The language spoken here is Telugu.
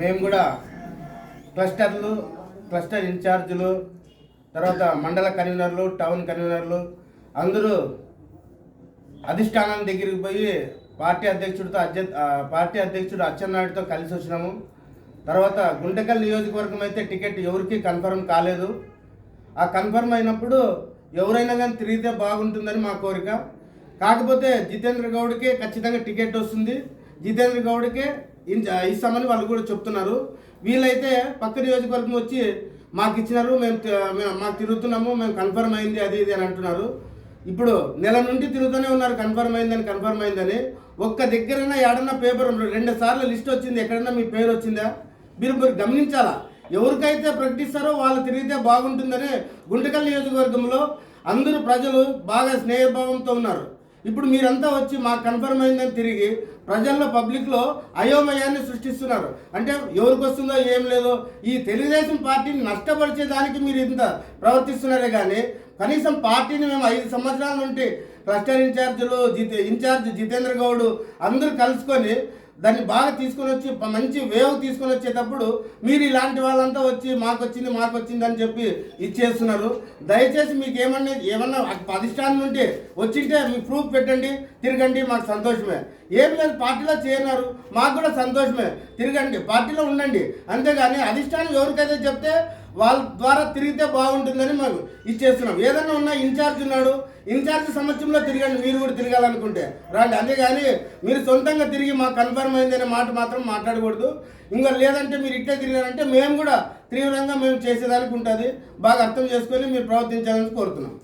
మేము కూడా క్లస్టర్లు క్లస్టర్ ఇన్ఛార్జీలు తర్వాత మండల కన్వీనర్లు టౌన్ కన్వీనర్లు అందరూ అధిష్టానం దగ్గరికి పోయి పార్టీ అధ్యక్షుడితో అధ్య పార్టీ అధ్యక్షుడు అచ్చెన్నాయుడితో కలిసి వచ్చినాము. తర్వాత గుంటకల్ నియోజకవర్గం అయితే టికెట్ ఎవరికి కన్ఫర్మ్ కాలేదు. ఆ కన్ఫర్మ్ అయినప్పుడు ఎవరైనా కానీ తిరిగితే బాగుంటుందని మా కోరిక. కాకపోతే జితేంద్ర గౌడ్కి ఖచ్చితంగా టికెట్ వస్తుంది. జితేంద్ర గౌడ్కే ఇస్తామని వాళ్ళు కూడా చెప్తున్నారు. వీళ్ళైతే పక్క నియోజకవర్గం వచ్చి మాకు ఇచ్చినారు మేము మేము- మాకు తిరుగుతున్నాము మేము కన్ఫర్మ్ అయింది అది ఇది అని అంటున్నారు. ఇప్పుడు నెల నుండి తిరుగుతూనే ఉన్నారు కన్ఫర్మ్ అయిందని కన్ఫర్మ్ అయిందని. ఒక్క దగ్గరన్నా ఏడన్నా పేపర్ రెండు సార్లు లిస్ట్ వచ్చింది ఎక్కడన్నా మీ పేరు వచ్చిందా? మీరు మీరు గమనించాలా? ఎవరికైతే ప్రకటిస్తారో వాళ్ళు తిరిగితే బాగుంటుందని గుంటకల్ నియోజకవర్గంలో అందరూ ప్రజలు బాగా స్నేహభావంతో ఉన్నారు. ఇప్పుడు మీరంతా వచ్చి మాకు కన్ఫర్మ్ అయిందని తిరిగి ప్రజల్లో పబ్లిక్లో అయోమయాన్ని సృష్టిస్తున్నారు. అంటే ఎవరికి వస్తుందో ఏం లేదో ఈ తెలుగుదేశం పార్టీని నష్టపరిచేదానికి మీరు ఇంత ప్రవర్తిస్తున్నారే కానీ కనీసం పార్టీని మేము ఐదు సంవత్సరాల నుండి క్లస్టర్ ఇన్ఛార్జీలు జితే ఇన్ఛార్జ్ జితేంద్ర గౌడ్ అందరూ కలుసుకొని దాన్ని బాగా తీసుకొని వచ్చి మంచి వేవ్ తీసుకొని వచ్చేటప్పుడు మీరు ఇలాంటి వాళ్ళంతా వచ్చి మాకు వచ్చింది మాకు వచ్చింది అని చెప్పి ఇచ్చేస్తున్నారు. దయచేసి మీకు ఏమన్నా ఏమన్నా అధిష్టానం ఉంటే వచ్చింటే మీ ప్రూఫ్ పెట్టండి తిరగండి మాకు సంతోషమే. ఏం లేదు పార్టీలో చేరినారు మాకు కూడా సంతోషమే. తిరగండి పార్టీలో ఉండండి. అంతేగాని అధిష్టానం ఎవరికైతే చెప్తే వాళ్ళ ద్వారా తిరిగితే బాగుంటుందని మేము ఇచ్చేస్తున్నాం. ఏదన్నా ఉన్నా ఇన్ఛార్జ్ ఉన్నాడు ఇన్ఛార్జ్ సమక్షంలో తిరగండి మీరు కూడా తిరగాలనుకుంటే. రండి. అంతేగాని మీరు సొంతంగా తిరిగి మాకు కన్ఫర్మ్ అయిందనే మాట మాత్రం మాట్లాడకూడదు. ఇంకా లేదంటే మీరు ఇట్టే తిరిగారంటే మేము కూడా తీవ్రంగా మేము చేసేదానికి ఉంటుంది. బాగా అర్థం చేసుకొని మీరు ప్రవర్తించాలని కోరుతున్నాం.